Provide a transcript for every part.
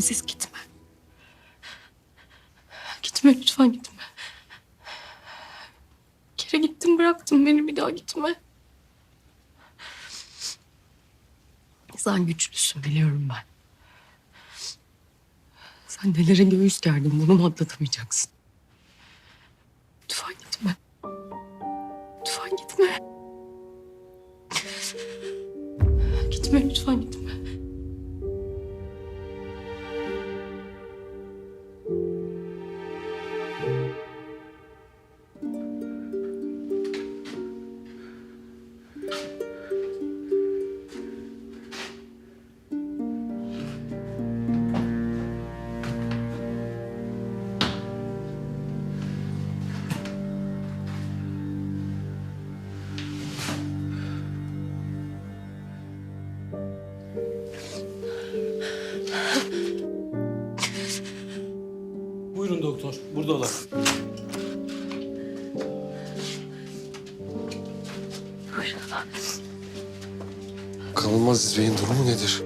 Aziz gitme. Gitme lütfen gitme. Kere gittin bıraktın beni bir daha gitme. Sen güçlüsün biliyorum ben. Sen nelere göğüs gerdin bunu mu atlatamayacaksın? Lütfen gitme. Lütfen. Gitme buradalar. Kanılmaz Bey'in durumu nedir?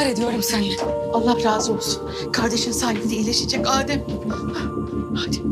İftihar ediyorum seninle. Allah razı olsun. Kardeşin sayende iyileşecek Adem. Hadi.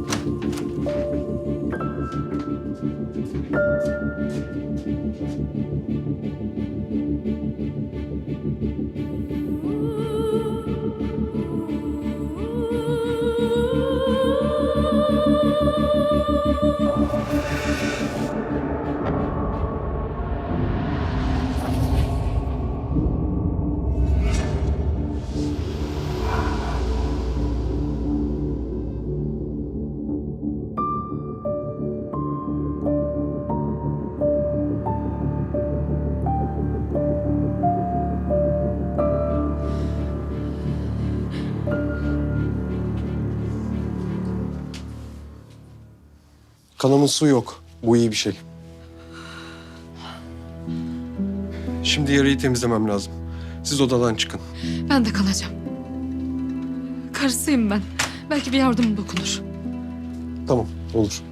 Kanamın su yok. Bu iyi bir şey. Şimdi yarayı temizlemem lazım. Siz odadan çıkın. Ben de kalacağım. Karısıyım ben. Belki bir yardım dokunur. Tamam, olur.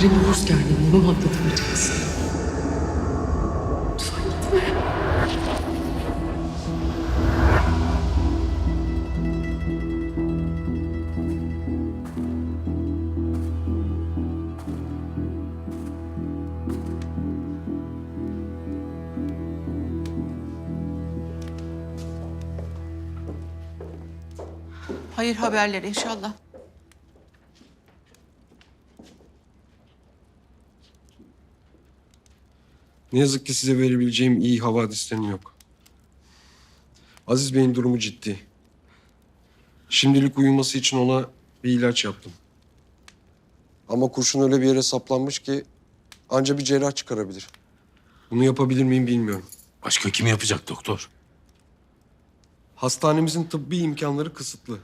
Gerdin bunu mu atlatamayacaksın? Lütfen gitme. Hayır haberler inşallah. Ne yazık ki size verebileceğim iyi havadislerim yok. Aziz Bey'in durumu ciddi. Şimdilik uyuması için ona bir ilaç yaptım. Ama kurşun öyle bir yere saplanmış ki anca bir cerrah çıkarabilir. Bunu yapabilir miyim bilmiyorum. Başka kim yapacak doktor? Hastanemizin tıbbi imkanları kısıtlı.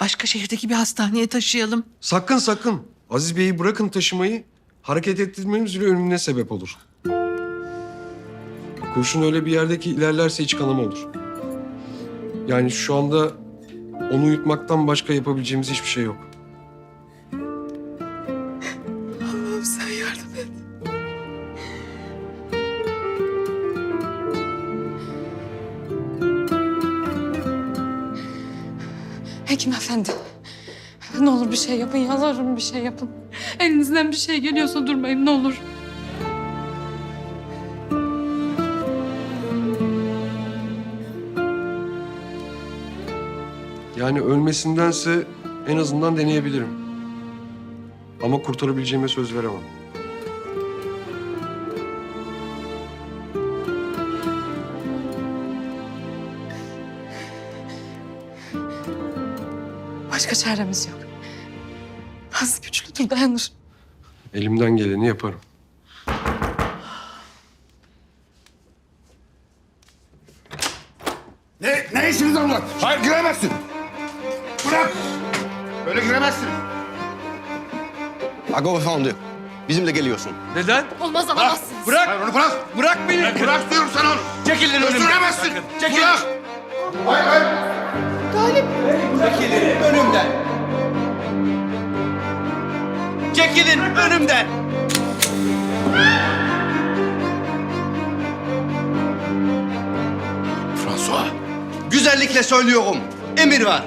Başka şehirdeki bir hastaneye taşıyalım. Sakın sakın. Aziz Bey'i bırakın taşımayı. Hareket ettirmemiz bile ölümüne sebep olur. Kurşun öyle bir yerde ki ilerlerse iç kanama olur. Yani şu anda Onu uyutmaktan başka yapabileceğimiz hiçbir şey yok. Allah'ım sen yardım et. Hekim efendi. Ne olur bir şey yapın, yalvarırım bir şey yapın. Elinizden bir şey geliyorsa durmayın ne olur. Yani ölmesindense en azından deneyebilirim. Ama kurtarabileceğime söz veremem. Başka çaremiz yok. Az güçlüdür, dayanır. Elimden geleni yaparım. Ne, ne işiniz var burada? Hayır giremezsin. Bırak. Böyle giremezsin. Agor efendi, bizimle geliyorsun. Neden? Olmaz Bırak. alamazsınız. Bırak. Hayır onu bırak. Bırak beni. Bırak diyorum sana onu. Çekilin önümden. Götüremezsin. Çekilin. Bırak. Hayır hayır. Çekilin önümden. Çekilin önümden. François. Güzellikle söylüyorum. Emir var.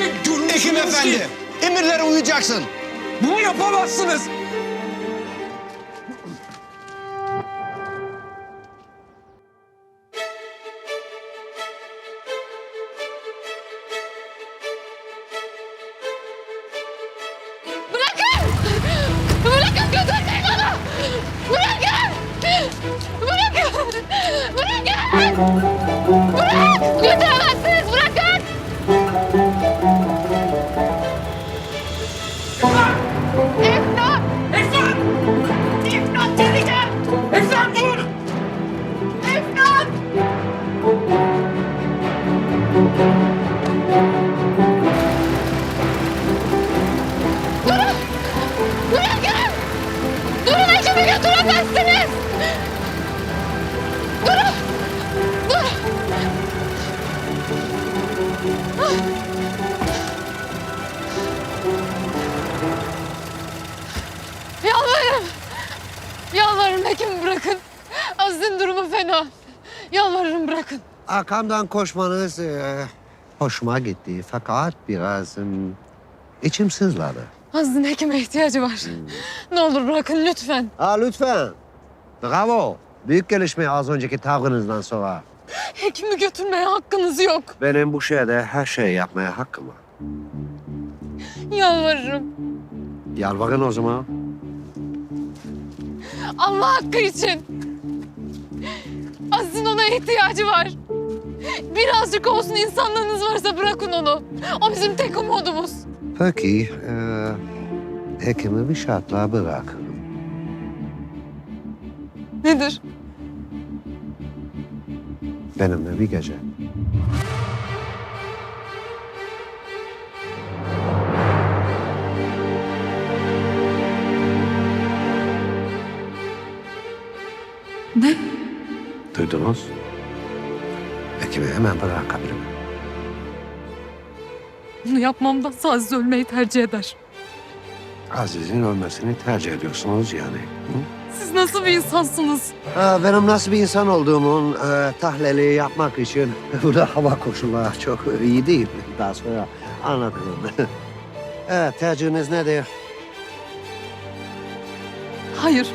Şey Hekim değil. efendi, emirlere uyacaksın. Bunu yapamazsınız. Bırakın! Bırakın götürmeyin onu! Bırakın! Bırakın! Bırakın! Yalvarırım! Yalvarırım hekimi bırakın. Aziz'in durumu fena. Yalvarırım bırakın. Arkamdan koşmanız e, hoşuma gitti. Fakat biraz em, içim sızladı. Aziz'in hekime ihtiyacı var. Ne olur bırakın lütfen. Aa, lütfen. Bravo. Büyük gelişme az önceki tavrınızdan sonra. Hekimi götürmeye hakkınız yok. Benim bu şeyde her şeyi yapmaya hakkım var. Yalvarırım. Yalvarın o zaman. Allah hakkı için. Aziz'in ona ihtiyacı var. Birazcık olsun insanlığınız varsa bırakın onu. O bizim tek umudumuz. Peki, e, hekimi bir şartla bırakın. Nedir? Benimle bir gece. Ne? Duydunuz? Hekimi hemen bırakabilirim. Bunu yapmamdansa Aziz ölmeyi tercih eder. Aziz'in ölmesini tercih ediyorsunuz yani. Hı? Siz nasıl bir insansınız? Benim nasıl bir insan olduğumun e, tahlili yapmak için burada hava koşulları çok iyi değil. Daha sonra anlatırım. evet, tercihiniz nedir? Hayır.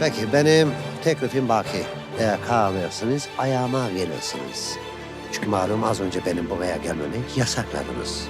Peki, benim teklifim baki. Eğer karar verirseniz ayağıma gelirsiniz. Çünkü malum az önce benim buraya gelmemi yasakladınız.